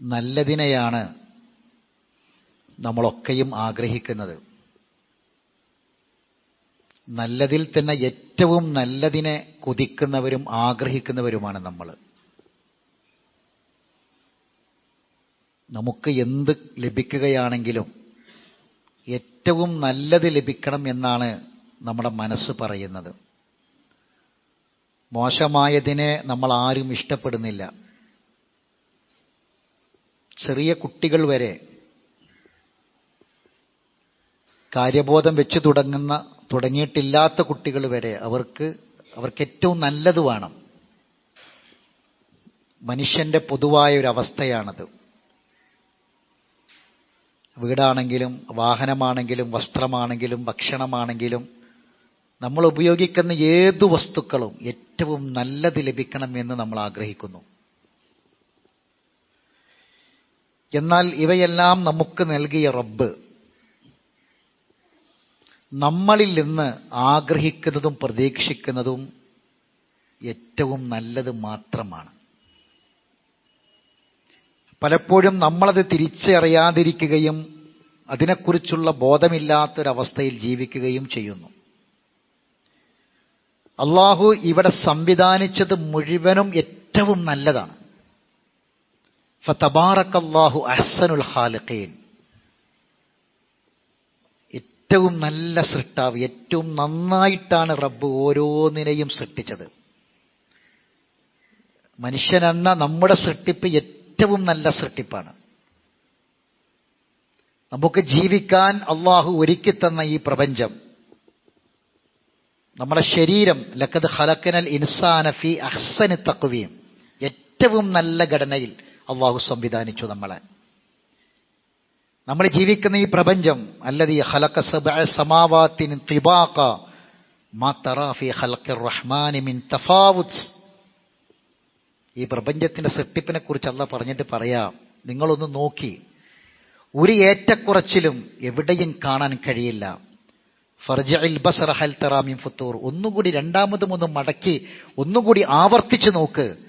നല്ലതിനെയാണ് നമ്മളൊക്കെയും ആഗ്രഹിക്കുന്നത്. നല്ലതിൽ തന്നെ ഏറ്റവും നല്ലതിനെ കുതിക്കുന്നവരും ആഗ്രഹിക്കുന്നവരുമാണ് നമ്മൾ. നമുക്ക് എന്ത് ലഭിക്കുകയാണെങ്കിലും ഏറ്റവും നല്ലത് ലഭിക്കണം എന്നാണ് നമ്മുടെ മനസ്സ് പറയുന്നത്. മോശമായതിനെ നമ്മൾ ആരും ഇഷ്ടപ്പെടുന്നില്ല. ചെറിയ കുട്ടികൾ വരെ കാര്യബോധം വെച്ച് തുടങ്ങുന്ന തുടങ്ങിയിട്ടില്ലാത്ത കുട്ടികൾ വരെ അവർക്ക് അവർക്ക് ഏറ്റവും നല്ലത് വേണം. മനുഷ്യന്റെ പൊതുവായ ഒരു അവസ്ഥയാണത് വീടാണെങ്കിലും വാഹനമാണെങ്കിലും വസ്ത്രമാണെങ്കിലും ഭക്ഷണമാണെങ്കിലും നമ്മൾ ഉപയോഗിക്കുന്ന ഏതു വസ്തുക്കളും ഏറ്റവും നല്ലത് ലഭിക്കണം എന്ന് നമ്മൾ ആഗ്രഹിക്കുന്നു. എന്നാൽ ഇവയെല്ലാം നമുക്ക് നൽകിയ റബ്ബ്. നമ്മളിൽ നിന്ന് ആഗ്രഹിക്കുന്നതും പ്രതീക്ഷിക്കുന്നതും ഏറ്റവും നല്ലത് മാത്രമാണ്. പലപ്പോഴും നമ്മളത് തിരിച്ചറിയാതിരിക്കുകയും അതിനെക്കുറിച്ചുള്ള ബോധമില്ലാത്തൊരവസ്ഥയിൽ ജീവിക്കുകയും ചെയ്യുന്നു. അള്ളാഹു ഇവിടെ സംവിധാനിച്ചത് മുഴുവനും ഏറ്റവും നല്ലതാണ്. ഫതബാറക്കല്ലാഹു അഹ്സനുൽ ഖാലിഖീൻ. ഏറ്റവും നല്ല സൃഷ്ടാവ് ഏറ്റവും നന്നായിട്ടാണ് റബ്ബ് ഓരോന്നിനെയും സൃഷ്ടിച്ചത്. മനുഷ്യനെന്ന നമ്മുടെ സൃഷ്ടിപ്പ് ഏറ്റവും നല്ല സൃഷ്ടിപ്പാണ്. നമുക്ക് ജീവിക്കാൻ അള്ളാഹു ഒരുക്കി തന്ന ഈ പ്രപഞ്ചം നമ്മുടെ ശരീരം ലക്കത് ഹലക്കനൽ ഇൻസാനഫി അഹ്സന് തക്കുവിയും ഏറ്റവും നല്ല ഘടനയിൽ അള്ളാഹു സംവിധാനിച്ചു നമ്മളെ. നമ്മൾ ജീവിക്കുന്ന ഈ പ്രപഞ്ചം അല്ലത് ഈ ഹലക്ക സമാവാത്തിന് തിബാക്ക മാ തറാഫി റഹ്മാനി മിൻ തഫാവുത്ത് ഈ പ്രപഞ്ചത്തിന്റെ സൃഷ്ടിപ്പിനെ കുറിച്ച് അല്ല പറഞ്ഞിട്ട് പറയാം നിങ്ങളൊന്ന് നോക്കി. ഒരു ഏറ്റക്കുറച്ചിലും എവിടെയും കാണാൻ കഴിയില്ല. ഫർജഇൽ ബസറ ഹൽ തറാമിൻ ഫുത്തൂർ. ഒന്നുകൂടി രണ്ടാമതും ഒന്ന് മടക്കി ഒന്നുകൂടി ആവർത്തിച്ചു നോക്ക്.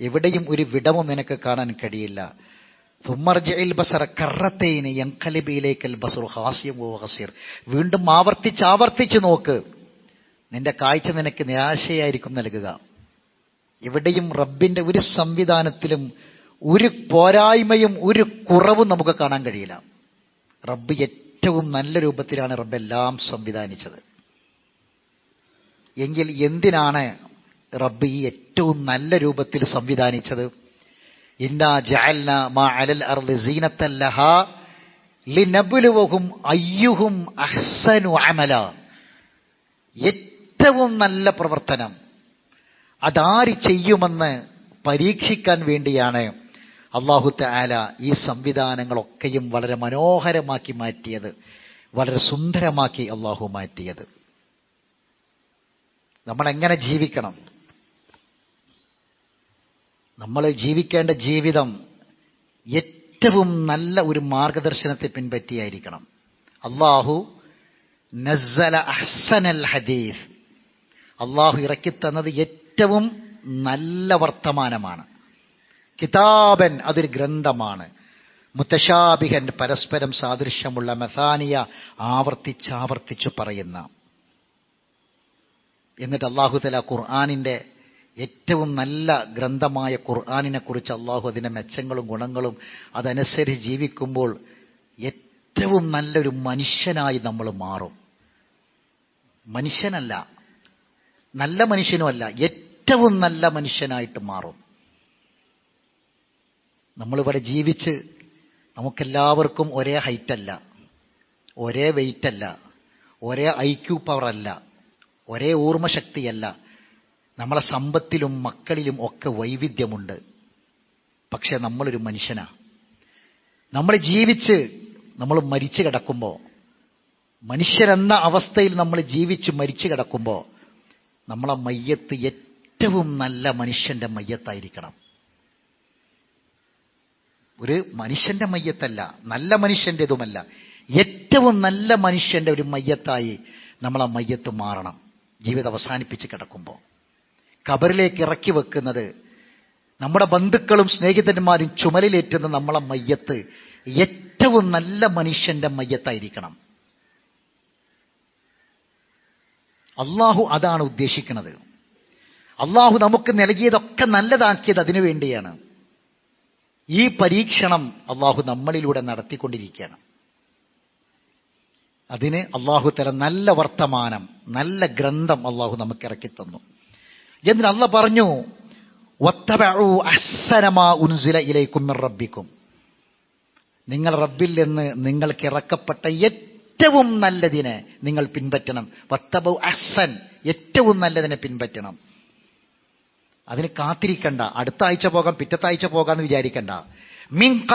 എവിടെയും ഒരു വിടവും നിനക്ക് കാണാൻ കഴിയില്ല. വീണ്ടും ആവർത്തിച്ച് ആവർത്തിച്ച് നോക്ക്. നിന്റെ കാഴ്ച നിനക്ക് നിരാശയായിരിക്കും നൽകുക. എവിടെയും റബ്ബിന്റെ ഒരു സംവിധാനത്തിലും ഒരു പോരായ്മയും ഒരു കുറവും നമുക്ക് കാണാൻ കഴിയില്ല. റബ്ബ് ഏറ്റവും നല്ല രൂപത്തിലാണ് റബ്ബ് എല്ലാം സംവിധാനിച്ചത്. എങ്കിൽ എന്തിനാണ് റബ്ബ് ഈ ഏറ്റവും നല്ല രൂപത്തിൽ സംവിധാനിച്ചത്. ഇന്നാ ജഅൽന മാ അലൽ അർളി സീനത്തൻ ലഹാ ലിനബ്ലുവഹും അയ്യുഹും അഹ്സനു അമല. ഏറ്റവും നല്ല പ്രവർത്തനം. അതാര് ചെയ്യുമെന്ന് പരീക്ഷിക്കാൻ വേണ്ടിയാണ് അള്ളാഹു ആല ഈ സംവിധാനങ്ങളൊക്കെയും വളരെ മനോഹരമാക്കി മാറ്റിയത്. വളരെ സുന്ദരമാക്കി അള്ളാഹു മാറ്റിയത്. നമ്മൾ എങ്ങനെ ജീവിക്കണം? നമ്മൾ ജീവിക്കേണ്ട ജീവിതം ഏറ്റവും നല്ല ഒരു മാർഗദർശനത്തെ പിൻപറ്റിയായിരിക്കണം. അള്ളാഹു നസ്സല അഹ്സനൽ ഹദീസ്. അള്ളാഹു ഇറക്കിത്തന്നത് ഏറ്റവും നല്ല വർത്തമാനമാണ്. കിതാബൻ അതൊരു ഗ്രന്ഥമാണ്. മുത്തശാബിഹൻ പരസ്പരം സാദൃശ്യമുള്ള മെഥാനിയ ആവർത്തിച്ചാവർത്തിച്ചു പറയുന്ന. എന്നിട്ട് അള്ളാഹുതല ഖുർആാനിന്റെ ഏറ്റവും നല്ല ഗ്രന്ഥമായ ഖുർആാനിനെക്കുറിച്ച് അള്ളാഹു അതിന്റെ മെച്ചങ്ങളും ഗുണങ്ങളും അതനുസരിച്ച് ജീവിക്കുമ്പോൾ ഏറ്റവും നല്ലൊരു മനുഷ്യനായി നമ്മൾ മാറും. മനുഷ്യനല്ല. നല്ല മനുഷ്യനുമല്ല ഏറ്റവും നല്ല മനുഷ്യനായിട്ട് മാറും. നമ്മളിവിടെ ജീവിച്ച് നമുക്കെല്ലാവർക്കും ഒരേ ഹൈറ്റല്ല. ഒരേ വെയിറ്റല്ല. ഒരേ ഐ ക്യൂ പവറല്ല. ഒരേ ഓർമ്മശക്തിയല്ല നമ്മളെ സമ്പത്തിലും മക്കളിലും ഒക്കെ വൈവിധ്യമുണ്ട്. പക്ഷെ നമ്മളൊരു മനുഷ്യനാ. നമ്മൾ ജീവിച്ച് നമ്മൾ മരിച്ചു കിടക്കുമ്പോൾ മനുഷ്യരെന്ന അവസ്ഥയിൽ നമ്മൾ ജീവിച്ച് മരിച്ചു കിടക്കുമ്പോൾ നമ്മളെ മയ്യത്ത് ഏറ്റവും നല്ല മനുഷ്യന്റെ മയ്യത്തായിരിക്കണം. ഒരു മനുഷ്യന്റെ മയ്യത്തല്ല നല്ല മനുഷ്യന്റെതുമല്ല ഏറ്റവും നല്ല മനുഷ്യന്റെ ഒരു മയ്യത്തായി നമ്മളെ മയ്യത്ത് മാറണം ജീവിതം അവസാനിപ്പിച്ച് കിടക്കുമ്പോൾ കബറിലേക്ക് ഇറക്കി വെക്കുന്നത്. നമ്മുടെ ബന്ധുക്കളും സ്നേഹിതന്മാരും ചുമലിലേറ്റുന്ന നമ്മളെ മയ്യത്ത് ഏറ്റവും നല്ല മനുഷ്യന്റെ മയ്യത്തായിരിക്കണം. അള്ളാഹു അതാണ് ഉദ്ദേശിക്കുന്നത്. അള്ളാഹു നമുക്ക് നൽകിയതൊക്കെ നല്ലതാക്കിയത് അതിനു വേണ്ടിയാണ്. ഈ പരീക്ഷണം അള്ളാഹു നമ്മളിലൂടെ നടത്തിക്കൊണ്ടിരിക്കുകയാണ്. അതിന് അള്ളാഹു തല നല്ല വർത്തമാനം നല്ല ഗ്രന്ഥം അള്ളാഹു നമുക്ക് ഇറക്കി തന്നു എന്നിട്ട് അല്ല പറഞ്ഞു "വത്തബഉ അഹ്സനമാ ഉൻസില ഇലൈക്കും മിർ റബ്ബിക്കും. നിങ്ങൾ റബ്ബിൽ നിന്ന് നിങ്ങൾക്ക് ഇറക്കപ്പെട്ട ഏറ്റവും നല്ലതിനെ നിങ്ങൾ പിൻപറ്റണം. വത്തബു അസൻ ഏറ്റവും നല്ലതിനെ പിൻപറ്റണം. അതിന് കാത്തിരിക്കണ്ട. അടുത്ത ആഴ്ച പോകാം പിറ്റത്തെ ആഴ്ച പോകാന്ന് വിചാരിക്കണ്ട. മിൻ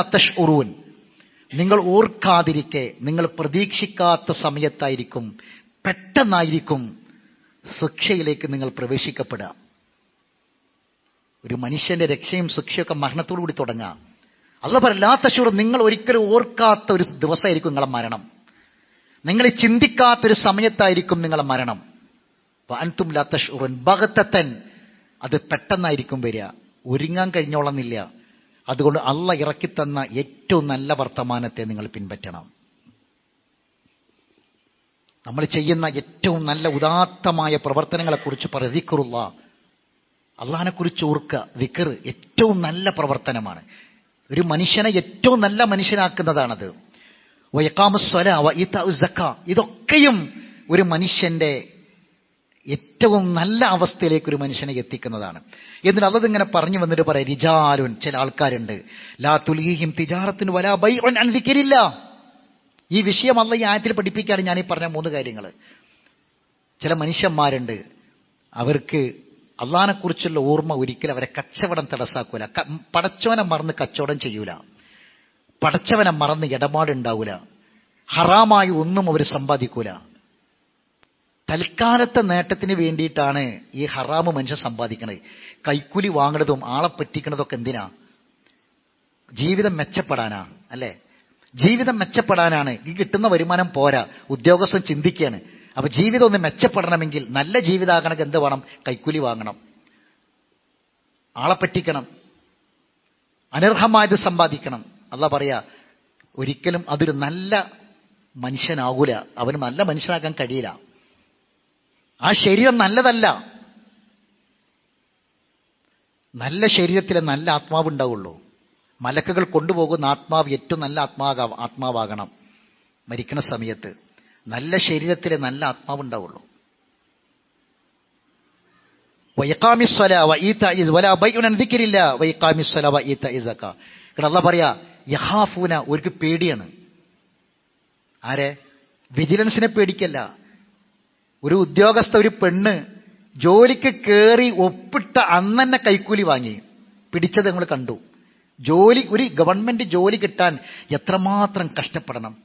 തഷ്ഉറൂൻ. നിങ്ങൾ ഓർക്കാതിരിക്കെ നിങ്ങൾ പ്രതീക്ഷിക്കാത്ത സമയത്തായിരിക്കും പെട്ടെന്നായിരിക്കും ശിക്ഷയിലേക്ക് നിങ്ങൾ പ്രവേശിക്കപ്പെടുക. ഒരു മനുഷ്യന്റെ രക്ഷയും ശിക്ഷയൊക്കെ മരണത്തോടു കൂടി തുടങ്ങാം അല്ല പറയാത്ത ഷൂർ നിങ്ങൾ ഒരിക്കലും ഓർക്കാത്ത ഒരു ദിവസമായിരിക്കും നിങ്ങളെ മരണം. നിങ്ങൾ ചിന്തിക്കാത്തൊരു സമയത്തായിരിക്കും നിങ്ങളെ മരണം. അൻതും ലാത്തഷുറൻ ഭഗത്തത്തൻ അത് പെട്ടെന്നായിരിക്കും വരിക. ഒരുങ്ങാൻ കഴിഞ്ഞോളന്നില്ല. അതുകൊണ്ട് അള്ള ഇറക്കിത്തന്ന ഏറ്റവും നല്ല വർത്തമാനത്തെ നിങ്ങൾ പിൻപറ്റണം. നമ്മൾ ചെയ്യുന്ന ഏറ്റവും നല്ല ഉദാത്തമായ പ്രവർത്തനങ്ങളെക്കുറിച്ച് പ്രതിക്കുറുള്ള അള്ളഹാനെക്കുറിച്ച് ഓർക്കുക ദിക്കർ ഏറ്റവും നല്ല പ്രവർത്തനമാണ്. ഒരു മനുഷ്യനെ ഏറ്റവും നല്ല മനുഷ്യനാക്കുന്നതാണത്. വയക്കാമസ്വല സക്ക ഇതൊക്കെയും ഒരു മനുഷ്യന്റെ ഏറ്റവും നല്ല അവസ്ഥയിലേക്ക് ഒരു മനുഷ്യനെ എത്തിക്കുന്നതാണ്. എന്നിട്ട് അതതിങ്ങനെ പറഞ്ഞു വന്നിട്ട് പറയാം റിജാലുൻ. ചില ആൾക്കാരുണ്ട്. ലാ തുലീഹിം തിജാറത്തിന് വലാ ബൈ അനുദിക്കരില്ല ഈ വിഷയം അല്ല ഈ ആയത്തിൽ പഠിപ്പിക്കുകയാണ് ഞാൻ ഈ പറഞ്ഞ മൂന്ന് കാര്യങ്ങൾ. ചില മനുഷ്യന്മാരുണ്ട്. അവർക്ക് അള്ളഹാനെക്കുറിച്ചുള്ള ഓർമ്മ ഒരിക്കലും അവരെ കച്ചവടം തടസ്സാക്കൂല. പടച്ചവനെ മറന്ന് കച്ചവടം ചെയ്യൂല. പടച്ചവനെ മറന്ന് ഇടപാടുണ്ടാവൂല. ഹറാമായി ഒന്നും അവർ സമ്പാദിക്കൂല. തൽക്കാലത്തെ നേട്ടത്തിന് വേണ്ടിയിട്ടാണ് ഈ ഹറാമ് മനുഷ്യൻ സമ്പാദിക്കുന്നത് കൈക്കൂലി വാങ്ങണതും ആളെ പറ്റിക്കണതൊക്കെ എന്തിനാ? ജീവിതം മെച്ചപ്പെടാനാ അല്ലേ? ജീവിതം മെച്ചപ്പെടാനാണ്. ഈ കിട്ടുന്ന വരുമാനം പോരാ. ഉദ്യോഗസ്ഥൻ ചിന്തിക്കുകയാണ് അപ്പൊ ജീവിതം ഒന്ന് മെച്ചപ്പെടണമെങ്കിൽ നല്ല ജീവിതമാകണമെങ്കിൽ എന്ത് വേണം? കൈക്കൂലി വാങ്ങണം. ആളെ പറ്റിക്കണം. അനർഹമായത് സമ്പാദിക്കണം. അല്ല പറയാ ഒരിക്കലും അതൊരു നല്ല മനുഷ്യനാകൂല. അവന് നല്ല മനുഷ്യനാക്കാൻ കഴിയില്ല. ആ ശരീരം നല്ലതല്ല. നല്ല ശരീരത്തിലെ നല്ല ആത്മാവ് ഉണ്ടാവുള്ളൂ മലക്കുകൾ കൊണ്ടുപോകുന്ന ആത്മാവ് ഏറ്റവും നല്ല ആത്മാക ആത്മാവാകണം. മരിക്കുന്ന സമയത്ത് നല്ല ശരീരത്തിലെ നല്ല ആത്മാവ് ഉണ്ടാവുള്ളൂ പറയാ യഹാഫൂന ഒരു പേടിയാണ്. ആരെ? വിജിലൻസിനെ പേടിക്കല്ല. ഒരു ഉദ്യോഗസ്ഥ ഒരു പെണ്ണ് ജോലിക്ക് കയറി ഒപ്പിട്ട അന്ന് കൈക്കൂലി വാങ്ങി. പിടിച്ചത് നിങ്ങൾ കണ്ടു. ജോലി ഒരു ഗവൺമെന്റ് ജോലി കിട്ടാൻ എത്രമാത്രം കഷ്ടപ്പെടണം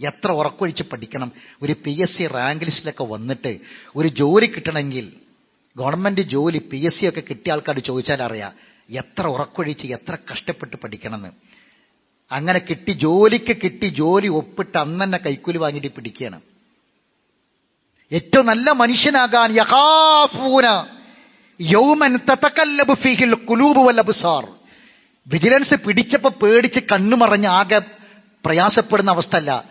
എത്ര ഉറക്കൊഴിച്ച് പഠിക്കണം ഒരു പി എസ് സി റാങ്ക് ലിസ്റ്റിലൊക്കെ വന്നിട്ട് ഒരു ജോലി കിട്ടണമെങ്കിൽ ഗവൺമെന്റ് ജോലി പി എസ് സി ഒക്കെ കിട്ടിയ ആൾക്കാർ ചോദിച്ചാൽ അറിയാം എത്ര ഉറക്കൊഴിച്ച് എത്ര കഷ്ടപ്പെട്ട് പഠിക്കണമെന്ന്. അങ്ങനെ കിട്ടി ജോലിക്ക് കിട്ടി ജോലി ഒപ്പിട്ട് അന്ന് തന്നെ കൈക്കൂലി വാങ്ങിയിട്ട് പിടിക്കുകയാണ്. ഏറ്റവും നല്ല മനുഷ്യനാകാൻ യഹാഫൂന യൗമൻ തതകല്ലബു ഫീഹിൽ കുലൂബു വൽ അബ്സാർ. വിജിലൻസ് പിടിച്ചപ്പോ പേടിച്ച് കണ്ണു മറഞ്ഞ് ആകെ പ്രയാസപ്പെടുന്ന അവസ്ഥയല്ല.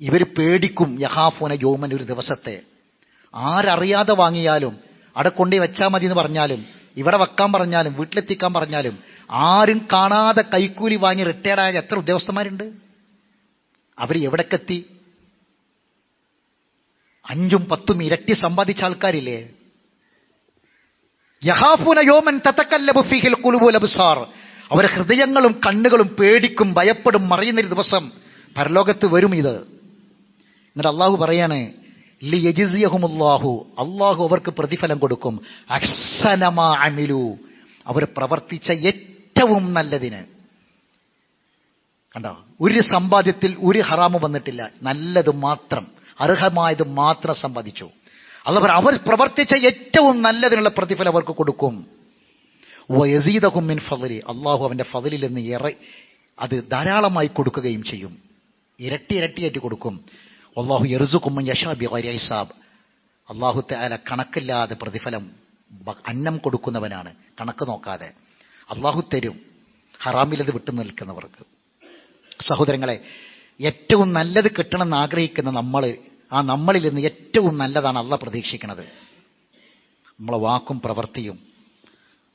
ഇവർ പേടിക്കും യഹാഫോന യോമൻ ഒരു ദിവസത്തെ. ആരറിയാതെ വാങ്ങിയാലും അവിടെ കൊണ്ടേ വെച്ചാൽ മതി എന്ന് പറഞ്ഞാലും ഇവിടെ വെക്കാൻ പറഞ്ഞാലും വീട്ടിലെത്തിക്കാൻ പറഞ്ഞാലും ആരും കാണാതെ കൈക്കൂലി വാങ്ങി റിട്ടയർഡായ എത്ര ഉദ്യോഗസ്ഥന്മാരുണ്ട്? അവർ എവിടേക്കെത്തി അഞ്ചും പത്തും ഇരട്ടി സമ്പാദിച്ച ആൾക്കാരില്ലേ? യഹാഫുന യോമൻ തതക്കല്ലബു ഫീഹിൽ ഖുലുബുൽ അബ്സാർ. അവരെ ഹൃദയങ്ങളും കണ്ണുകളും പേടിക്കും ഭയപ്പെടും മറിയുന്നൊരു ദിവസം പരലോകത്ത് വരും ഇത്. എന്നിട്ട് അള്ളാഹു പറയാണ് ലി യജിസിയഹുമുല്ലാഹു അള്ളാഹു അവർക്ക് പ്രതിഫലം കൊടുക്കും. അക്സനമാ അമിലു. അവർ പ്രവർത്തിച്ച ഏറ്റവും നല്ലതിന്. കണ്ടോ? ഒരു സമ്പാദ്യത്തിൽ ഒരു ഹറാമ് വന്നിട്ടില്ല. നല്ലത് മാത്രം. അർഹമായത് മാത്രം സമ്പാദിച്ചു. അതവർ അവർ പ്രവർത്തിച്ച ഏറ്റവും നല്ലതിനുള്ള പ്രതിഫലം അവർക്ക് കൊടുക്കും. അള്ളാഹു അവന്റെ ഫതിലിൽ നിന്ന് ഏറെ അത് ധാരാളമായി കൊടുക്കുകയും ചെയ്യും. ഇരട്ടി ഇരട്ടിയായിട്ട് കൊടുക്കും. അള്ളാഹു യർസുക്കും യഷാബി ഹിസാബ്. അള്ളാഹുത്തെ അല കണക്കില്ലാതെ പ്രതിഫലം അന്നം കൊടുക്കുന്നവനാണ്. കണക്ക് നോക്കാതെ. അള്ളാഹു തരും. ഹറാമിലത് വിട്ടു നിൽക്കുന്നവർക്ക്. സഹോദരങ്ങളെ ഏറ്റവും നല്ലത് കിട്ടണമെന്ന് ആഗ്രഹിക്കുന്ന നമ്മൾ ആ നമ്മളിൽ നിന്ന് ഏറ്റവും നല്ലതാണ് അള്ള പ്രതീക്ഷിക്കുന്നത്. നമ്മളെ വാക്കും പ്രവൃത്തിയും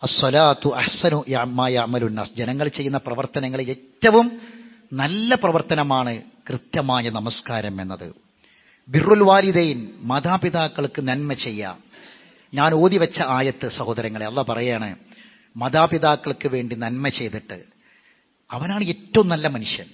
അസ്വലാത്തു അഹ്സനു യാമലുന്നാസ് ജനങ്ങൾ ചെയ്യുന്ന പ്രവർത്തനങ്ങൾ ഏറ്റവും നല്ല പ്രവർത്തനമാണ് കൃത്യമായ നമസ്കാരം എന്നത്. ബിറുൽ വാലിദൈൻ മാതാപിതാക്കൾക്ക് നന്മ ചെയ്യാം. ഞാൻ ഓതി വെച്ച ആയത്ത് സഹോദരങ്ങളെ അല്ല പറയാണ് മാതാപിതാക്കൾക്ക് വേണ്ടി നന്മ ചെയ്തിട്ട് അവനാണ് ഏറ്റവും നല്ല മനുഷ്യൻ.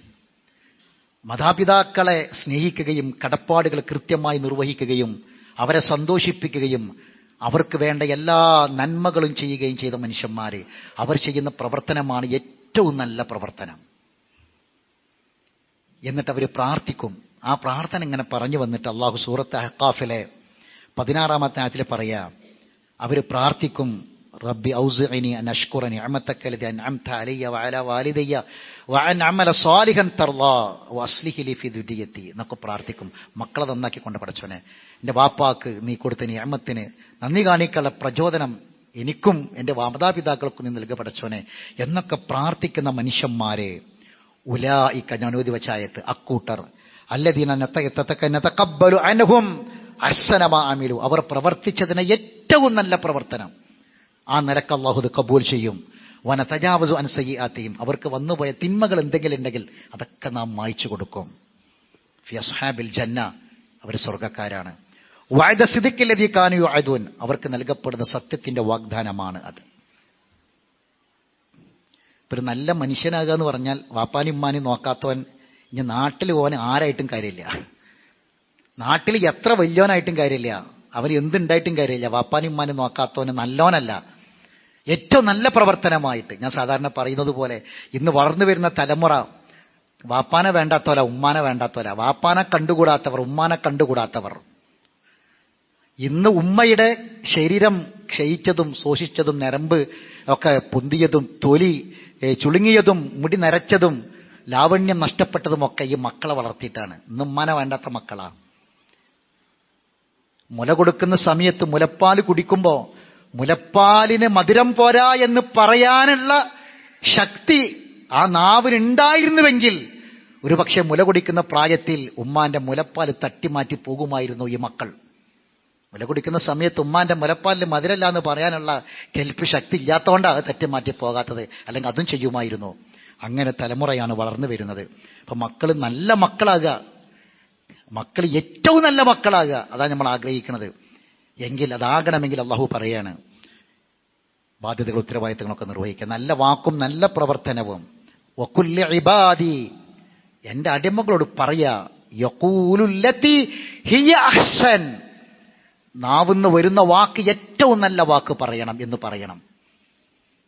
മാതാപിതാക്കളെ സ്നേഹിക്കുകയും കടപ്പാടുകൾ കൃത്യമായി നിർവഹിക്കുകയും അവരെ സന്തോഷിപ്പിക്കുകയും അവർക്ക് വേണ്ട എല്ലാ നന്മകളും ചെയ്യുകയും ചെയ്ത മനുഷ്യന്മാരെ അവർ ചെയ്യുന്ന പ്രവർത്തനമാണ് ഏറ്റവും നല്ല പ്രവർത്തനം. എന്നിട്ട് അവർ പ്രാർത്ഥിക്കും. ആ പ്രാർത്ഥന ഇങ്ങനെ പറഞ്ഞു വന്നിട്ട് അള്ളാഹു സൂറത്ത് അഹ്കാഫിലെ പതിനാറാമത്തെ ആയത്തിൽ പറയാ അവർ പ്രാർത്ഥിക്കും റബ്ബി ഔസിഅനി അൻ അഷ്കുറ അമത്തക്കലി അൻ അൻഅംത അലയ്യ വാല വാലിദയ്യ അമല സ്വാലിഹൻ ദുരിയത്തി എന്നൊക്കെ പ്രാർത്ഥിക്കും. മക്കളെ നന്നാക്കി കൊണ്ട് പഠിച്ചോനെ എന്റെ വാപ്പാക്ക് നീ കൊടുത്ത നിയമത്തിന് നന്ദി കാണിക്കാനുള്ള പ്രചോദനം എനിക്കും എന്റെ മാതാപിതാക്കൾക്കും നീ നൽകുക പഠിച്ചോനെ എന്നൊക്കെ പ്രാർത്ഥിക്കുന്ന മനുഷ്യന്മാരെ. ഉലായിക്ക ഞാൻ ഓതി വച്ചായത്ത് അക്കൂട്ടർ അല്ലദീന അഹ്സനമാ അമിലു. അവർ പ്രവർത്തിച്ചതിന് ഏറ്റവും നല്ല പ്രവർത്തനം. ആ നിലയ്ക്ക് അള്ളാഹു ഇത് കബൂൽ ചെയ്യും. വന തജാവസു അൻസയ്യാത്തെയും അവർക്ക് വന്നുപോയ തിന്മകൾ എന്തെങ്കിലും ഉണ്ടെങ്കിൽ അതൊക്കെ നാം മായ്ച്ചു കൊടുക്കും. ഫിയസ്ഹാബിൽ ജന്ന അവർ സ്വർഗക്കാരാണ് വായത സിദിക്കില്ലതി കാനുയോ ആയതുവൻ അവർക്ക് നൽകപ്പെടുന്ന സത്യത്തിന്റെ വാഗ്ദാനമാണ് അത്. ഒരു നല്ല മനുഷ്യനാകുക എന്ന് പറഞ്ഞാൽ വാപ്പാനും ഉമ്മാനും നോക്കാത്തവൻ ഇനി നാട്ടിൽ പോകാൻ ആരായിട്ടും കാര്യമില്ല. നാട്ടിൽ എത്ര വലിയവനായിട്ടും കാര്യമില്ല. അവൻ എന്തുണ്ടായിട്ടും കാര്യമില്ല. വാപ്പാനും ഉമ്മാനും നോക്കാത്തവന് നല്ലോനല്ല ഏറ്റവും നല്ല പ്രവർത്തനമായിട്ട് ഞാൻ സാധാരണ പറയുന്നത് പോലെ ഇന്ന് വളർന്നു വരുന്ന തലമുറ വാപ്പാനെ വേണ്ടാത്തവല ഉമ്മാനെ വേണ്ടാത്തവല വാപ്പാനെ കണ്ടുകൂടാത്തവർ ഉമ്മാനെ കണ്ടുകൂടാത്തവർ. ഇന്ന് ഉമ്മയുടെ ശരീരം ക്ഷയിച്ചതും ശോഷിച്ചതും നരമ്പ് ഒക്കെ പൊന്തിയതും തൊലി ചുളുങ്ങിയതും മുടി നരച്ചതും ലാവണ്യം നഷ്ടപ്പെട്ടതുമൊക്കെ ഈ മക്കളെ വളർത്തിയിട്ടാണ്. ഇന്ന് ഉമ്മാനെ വേണ്ടാത്ത മക്കളാണ് മുല കൊടുക്കുന്ന സമയത്ത് മുലപ്പാൽ കുടിക്കുമ്പോ മുലപ്പാലിന് മധുരം പോരാ എന്ന് പറയാനുള്ള ശക്തി ആ നാവിനുണ്ടായിരുന്നുവെങ്കിൽ ഒരുപക്ഷെ മുല കുടിക്കുന്ന പ്രായത്തിൽ ഉമ്മാന്റെ മുലപ്പാൽ തട്ടിമാറ്റി പോകുമായിരുന്നു ഈ മക്കൾ. മുല കുടിക്കുന്ന സമയത്ത് ഉമ്മാന്റെ മുലപ്പാലിന് മധുരല്ല എന്ന് പറയാനുള്ള കെൽപ്പ് ശക്തി ഇല്ലാത്തതുകൊണ്ടാണ് അത് തട്ടിമാറ്റി പോകാത്തത്. അല്ലെങ്കിൽ അതും ചെയ്യുമായിരുന്നു. അങ്ങനെ തലമുറയാണ് വളർന്നു വരുന്നത്. അപ്പൊ മക്കൾ നല്ല മക്കളാകുക. മക്കൾ ഏറ്റവും നല്ല മക്കളാകുക. അതാണ് നമ്മൾ ആഗ്രഹിക്കുന്നത്. എങ്കിൽ അതാകണമെങ്കിൽ അള്ളാഹു പറയാണ് ബാധ്യതകൾ ഉത്തരവാദിത്തങ്ങളൊക്കെ നിർവഹിക്കുക. നല്ല വാക്കും നല്ല പ്രവർത്തനവും. വക്കുല്യ ഇബാദി. എന്റെ അടിമകളോട് പറയാ ഹിയ അഹ്സൻ. നാവുന്ന് വരുന്ന വാക്ക് ഏറ്റവും നല്ല വാക്ക് പറയണം എന്ന് പറയണം.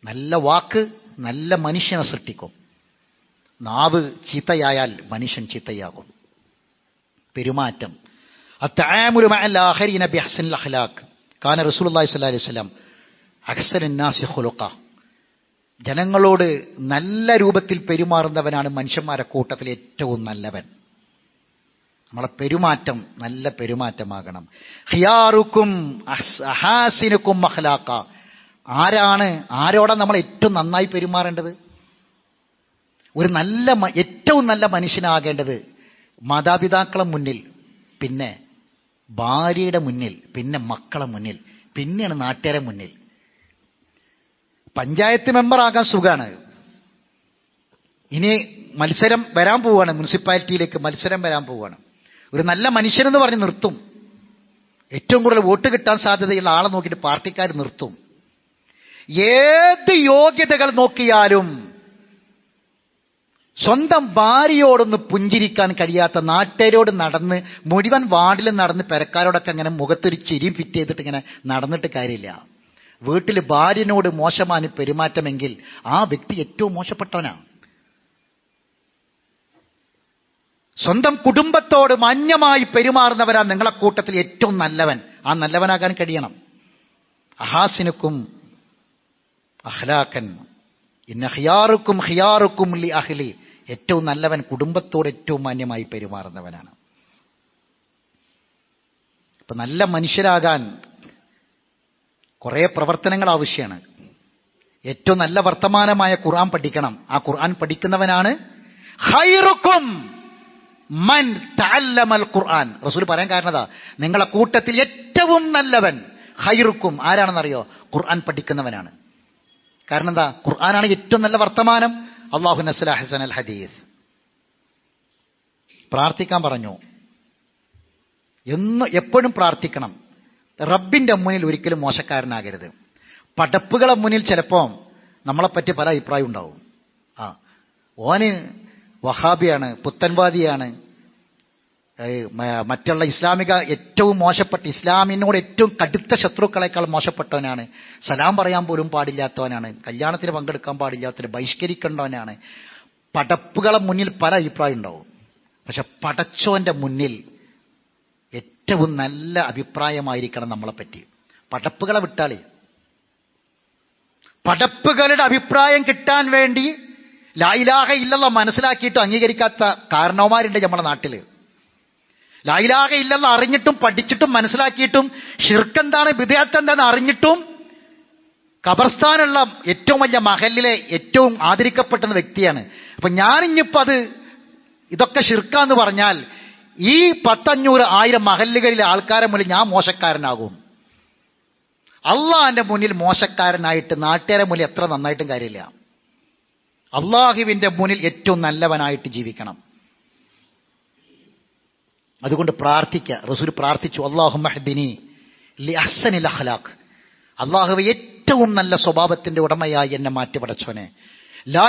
നല്ല വാക്ക് നല്ല മനുഷ്യനെ സൃഷ്ടിക്കും. നാവ് ചീത്തയായാൽ മനുഷ്യൻ ചീത്തയാകും. പെരുമാറ്റം. കാന അലൈഹി ജനങ്ങളോട് നല്ല രൂപത്തിൽ പെരുമാറുന്നവനാണ് മനുഷ്യന്മാരെ കൂട്ടത്തിൽ ഏറ്റവും നല്ലവൻ. നമ്മളെ പെരുമാറ്റം നല്ല പെരുമാറ്റമാകണം. ഹിയാറുക്കും അഹാസിനുക്കും മഹലാക്ക ആരാണ് ആരോടാണ് നമ്മൾ ഏറ്റവും നന്നായി പെരുമാറേണ്ടത്? ഒരു നല്ല ഏറ്റവും നല്ല മനുഷ്യനാകേണ്ടത് മാതാപിതാക്കളെ മുന്നിൽ. പിന്നെ ഭാര്യയുടെ മുന്നിൽ പിന്നെ മക്കളെ മുന്നിൽ പിന്നെയാണ് നാട്ടുകാരെ മുന്നിൽ. പഞ്ചായത്ത് മെമ്പറാകാൻ സുഖമാണ് ഇനി മത്സരം വരാൻ പോവുകയാണ്. മുനിസിപ്പാലിറ്റിയിലേക്ക് മത്സരം വരാൻ പോവുകയാണ്. ഒരു നല്ല മനുഷ്യനെന്ന് പറഞ്ഞ് നിർത്തും. ഏറ്റവും കൂടുതൽ വോട്ട് കിട്ടാൻ സാധ്യതയുള്ള ആളെ നോക്കിയിട്ട് പാർട്ടിക്കാർ നിർത്തും. ഏത് യോഗ്യതകൾ നോക്കിയാലും സ്വന്തം ഭാര്യയോടൊന്ന് പുഞ്ചിരിക്കാൻ കഴിയാത്ത നാട്ടുകാരോട് നടന്ന് മുഴുവൻ വാർഡിൽ നടന്ന് പെരക്കാരോടൊക്കെ അങ്ങനെ മുഖത്തൊരു ചിരിയും ഫിറ്റ് ചെയ്തിട്ട് ഇങ്ങനെ നടന്നിട്ട് കാര്യമില്ല. വീട്ടിൽ ഭാര്യനോട് മോശമാണ് പെരുമാറ്റമെങ്കിൽ ആ വ്യക്തി ഏറ്റവും മോശപ്പെട്ടവനാണ് സ്വന്തം കുടുംബത്തോട് മാന്യമായി പെരുമാറുന്നവരാ നിങ്ങളെ കൂട്ടത്തിൽ ഏറ്റവും നല്ലവൻ. ആ നല്ലവനാകാൻ കഴിയണം. അഹാസിനുക്കും അഹ്ലാക്കൻ ഇന്ന ഹിയാറുക്കും ഹിയാറുക്കും ലി അഹ്ലി ഏറ്റവും നല്ലവൻ കുടുംബത്തോട് ഏറ്റവും മാന്യമായി പെരുമാറുന്നവനാണ്. ഇപ്പൊ നല്ല മനുഷ്യരാകാൻ കുറേ പ്രവർത്തനങ്ങൾ ആവശ്യമാണ്. ഏറ്റവും നല്ല വർത്തമാനമായ ഖുർആൻ പഠിക്കണം. ആ ഖുർആൻ പഠിക്കുന്നവനാണ് ഹൈറുക്കും മൻ ഖുർആൻ. റസൂൽ പറയാൻ കാരണതാ നിങ്ങളെ കൂട്ടത്തിൽ ഏറ്റവും നല്ലവൻ ഹൈറുക്കും ആരാണെന്നറിയോ? ഖുർആൻ പഠിക്കുന്നവനാണ്. കാരണം എന്താ? ഖുർആനാണ് ഏറ്റവും നല്ല വർത്തമാനം. അള്ളാഹു നസ്ല ഹസൻ അൽ ഹദീസ്. പ്രാർത്ഥിക്കാൻ പറഞ്ഞു. എന്ന് എപ്പോഴും പ്രാർത്ഥിക്കണം. റബ്ബിന്റെ മുന്നിൽ ഒരിക്കലും മോശക്കാരനാകരുത്. പടപ്പുകളെ മുന്നിൽ ചിലപ്പോൾ നമ്മളെപ്പറ്റി പല അഭിപ്രായം ഉണ്ടാവും. ആ. ഓന് വഹാബിയാണ് പുത്തൻവാദിയാണ് മറ്റുള്ള ഇസ്ലാമിക ഏറ്റവും മോശപ്പെട്ട ഇസ്ലാമിനോട് ഏറ്റവും കടുത്ത ശത്രുക്കളെക്കാൾ മോശപ്പെട്ടവനാണ്. സലാം പറയാൻ പോലും പാടില്ലാത്തവനാണ്. കല്യാണത്തിന് പങ്കെടുക്കാൻ പാടില്ലാത്തവന് ബഹിഷ്കരിക്കേണ്ടവനാണ്. പടപ്പുകളെ മുന്നിൽ പല അഭിപ്രായം ഉണ്ടാവും. പക്ഷെ പടച്ചോന്റെ മുന്നിൽ ഏറ്റവും നല്ല അഭിപ്രായമായിരിക്കണം നമ്മളെപ്പറ്റി. പടപ്പുകളെ വിട്ടാളേ പടപ്പുകളുടെ അഭിപ്രായം കിട്ടാൻ വേണ്ടി ലായിലാഹ ഇല്ലല്ലോ മനസ്സിലാക്കിയിട്ട് അംഗീകരിക്കാത്ത കാരണവന്മാരുണ്ട് നമ്മുടെ നാട്ടിൽ. ലായിലാഹ ഇല്ലെന്ന് അറിഞ്ഞിട്ടും പഠിച്ചിട്ടും മനസ്സിലാക്കിയിട്ടും ഷിർക്കെന്താണ് വിദ്യാർത്ഥി എന്താണ് അറിഞ്ഞിട്ടും ഖബർസ്ഥാനുള്ള ഏറ്റവും വലിയ മഹലിലെ ഏറ്റവും ആദരിക്കപ്പെട്ട വ്യക്തിയാണ്. അപ്പൊ ഞാനിഞ്ഞിപ്പോ അത് ഇതൊക്കെ ഷിർക്കാന്ന് പറഞ്ഞാൽ ഈ പത്തഞ്ഞൂറ് ആയിരം മഹല്ലുകളിലെ ആൾക്കാരെ മുന്നിൽ ഞാൻ മോശക്കാരനാകും. അള്ളാഹിന്റെ മുന്നിൽ മോശക്കാരനായിട്ട് നാട്ടുകാരെ മുന്നിൽ എത്ര നന്നായിട്ടും കാര്യമില്ല. അള്ളാഹുവിന്റെ മുന്നിൽ ഏറ്റവും നല്ലവനായിട്ട് ജീവിക്കണം. അതുകൊണ്ട് പ്രാർത്ഥിക്കുക റസൂൽ പ്രാർത്ഥിച്ചു അള്ളാഹു മഹദിനി ലി അഹ്സനിൽ അഖ്ലാഖ്. അള്ളാഹുവെ ഏറ്റവും നല്ല സ്വഭാവത്തിന്റെ ഉടമയായി എന്നെ മാറ്റി പടച്ചോനെ ലാ